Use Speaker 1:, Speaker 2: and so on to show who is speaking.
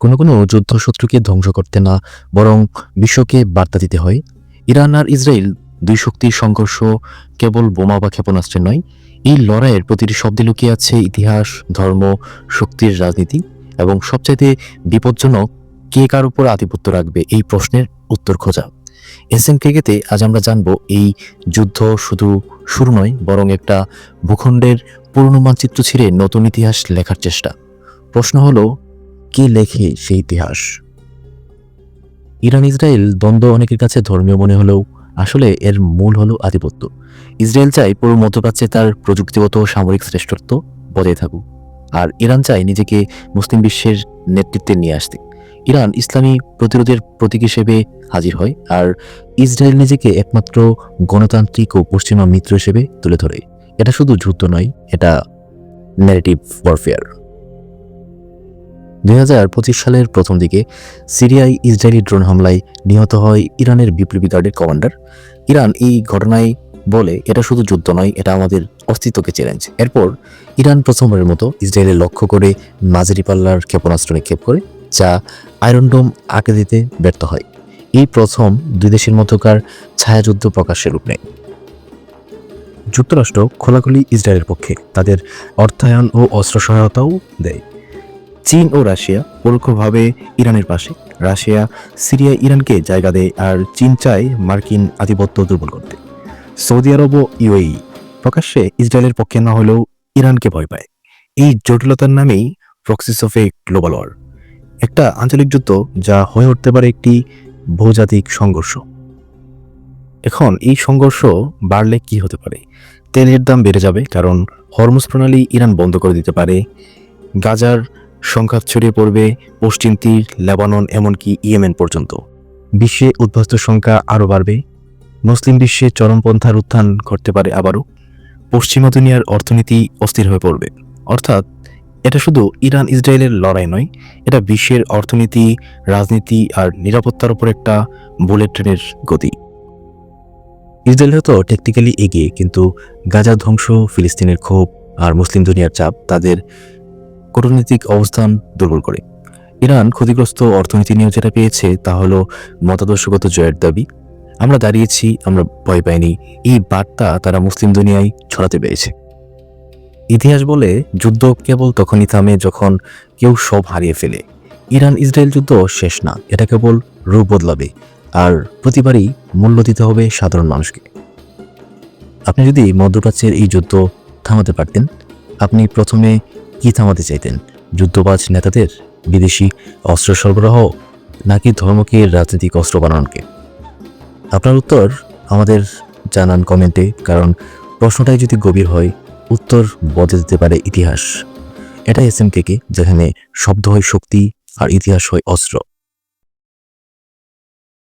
Speaker 1: কোনো কোনো যুদ্ধ শত্রুকে ধ্বংস করতে না, বরং বিশ্বকে বার্তা দিতে হয়। ইরান আর ইসরায়েল দুই শক্তির সংঘর্ষ কেবল বোমা বা ক্ষেপণাস্ত্রের নয়, এই লড়াইয়ের প্রতিটি শব্দে লুকিয়ে আছে ইতিহাস, ধর্ম, শক্তির রাজনীতি এবং সবচাইতে বিপজ্জনক কে কার উপর আধিপত্য রাখবে এই প্রশ্নের উত্তর খোঁজা। এসএম ক্রিকেটে আজ আমরা জানব, এই যুদ্ধ শুধু শুরু নয়, বরং একটা ভূখণ্ডের পুরনো মানচিত্র ছিঁড়ে নতুন ইতিহাস লেখার চেষ্টা। প্রশ্ন হলো কে লেখে সেই ইতিহাস? ইরান, ইসরায়েল দ্বন্দ্ব অনেকের কাছে ধর্মীয় মনে হলেও আসলে এর মূল হলো আধিপত্য। ইসরায়েল চায় পুরো মধ্যপ্রাচ্যে তার প্রযুক্তিগত সামরিক শ্রেষ্ঠত্ব বজায় থাকুক, আর ইরান চায় নিজেকে মুসলিম বিশ্বের নেতৃত্বে নিয়ে আসতে। ইরান ইসলামী প্রতিরোধের প্রতীক হিসেবে হাজির হয়, আর ইসরায়েল নিজেকে একমাত্র গণতান্ত্রিক ও পশ্চিমা মিত্র হিসেবে তুলে ধরে। এটা শুধু যুদ্ধ নয়, এটা ন্যারেটিভ ওয়ারফেয়ার দুই হাজার পঁচিশ সালের প্রথম দিকে সিরিয়ায় ইসরায়েলি ড্রোন হামলায় নিহত হয় ইরানের বিপ্লবী গার্ডের কমান্ডার। ইরান এই ঘটনায় বলে, এটা শুধু যুদ্ধ নয়, এটা আমাদের অস্তিত্বকে চ্যালেঞ্জ এরপর ইরান প্রথমবারের মতো ইসরায়েলের লক্ষ্য করে মাঝারি পাল্লার ক্ষেপণাস্ত্র নিক্ষেপ করে, যা আয়রন ডোম আঁকে দিতে ব্যর্থ হয়। এই প্রথম দুই দেশের মধ্যকার ছায়াযুদ্ধ প্রকাশের রূপ নেয়। যুক্তরাষ্ট্র খোলাখুলি ইসরায়েলের পক্ষে তাদের অর্থায়ন ও অস্ত্র সহায়তাও দেয়। চীন ও রাশিয়া পরোক্ষভাবে ইরানের পাশে। রাশিয়া, সিরিয়া, ইরানকে জায়গা দেয় আর চীন চায় মার্কিন আধিপত্য দুর্বল করতে। সৌদি আরব ও ইউএই প্রকাশ্যে ইসরায়েলের পক্ষে না হলেও ইরানকে ভয় পায়। এই জটিলতার নামেই proxies of a global war একটা আঞ্চলিক যুদ্ধ যা হয়ে উঠতে পারে একটি বহুজাতিক সংঘর্ষ। এখন এই সংঘর্ষ বাড়লে কি হতে পারে? তেলের দাম বেড়ে যাবে কারণ হরমুজ প্রণালী ইরান বন্ধ করে দিতে পারে। গাজার সংঘাত ছড়িয়ে পড়বে পশ্চিম তীর, লেবানন, এমনকি ইয়েমেন পর্যন্ত। বিশ্বে উদ্বাস্ত সংখ্যা আরও বাড়বে। মুসলিম বিশ্বে চরমপন্থার উত্থান ঘটতে পারে আবারও। পশ্চিমা দুনিয়ার অর্থনীতি অস্থির হয়ে পড়বে। অর্থাৎ এটা শুধু ইরান, ইসরায়েলের লড়াই নয়, এটা বিশ্বের অর্থনীতি, রাজনীতি আর নিরাপত্তার উপর একটা বুলেট ট্রেনের গতি। ইসরায়েল হয়তো টেকনিক্যালি এগিয়ে, কিন্তু গাজা ধ্বংস, ফিলিস্তিনের ক্ষোভ আর মুসলিম দুনিয়ার চাপ তাদের কূটনৈতিক অবস্থান দুর্বল করে। ইরান ক্ষতিগ্রস্ত অর্থনীতি নিয়ে যেটা পেয়েছে তা হলো মতাদর্শগত জয়ের দাবি। আমরা দাঁড়িয়েছি, আমরা ভয় পাইনি। এই বার্তা তারা মুসলিম দুনিয়ায় ছড়াতে পেরেছে। ইতিহাস বলে যুদ্ধ কেবল তখনই থামে যখন কেউ সব হারিয়ে ফেলে। ইরান ইসরায়েল যুদ্ধ শেষ না, এটা কেবল রূপ বদলাবে। আর প্রতিবারই মূল্য দিতে হবে সাধারণ মানুষকে। আপনি যদি মধ্যপ্রাচ্যের এই যুদ্ধ থামাতে পারতেন, আপনি প্রথমে কি থামাতে চাইতেন। যুদ্ধবাজ নেতাদের, বিদেশি অস্ত্র সরবরাহ নাকি ধর্মকে, রাজনৈতিক অস্ত্র বানানোকে? আপনার উত্তর আমাদের জানান কমেন্টে, কারণ প্রশ্নটাই যদি গভীর হয়, উত্তর বদলে দিতে পারে ইতিহাস। এটা এস এম কে যেখানে শব্দ হয় শক্তি আর ইতিহাস হয় অস্ত্র।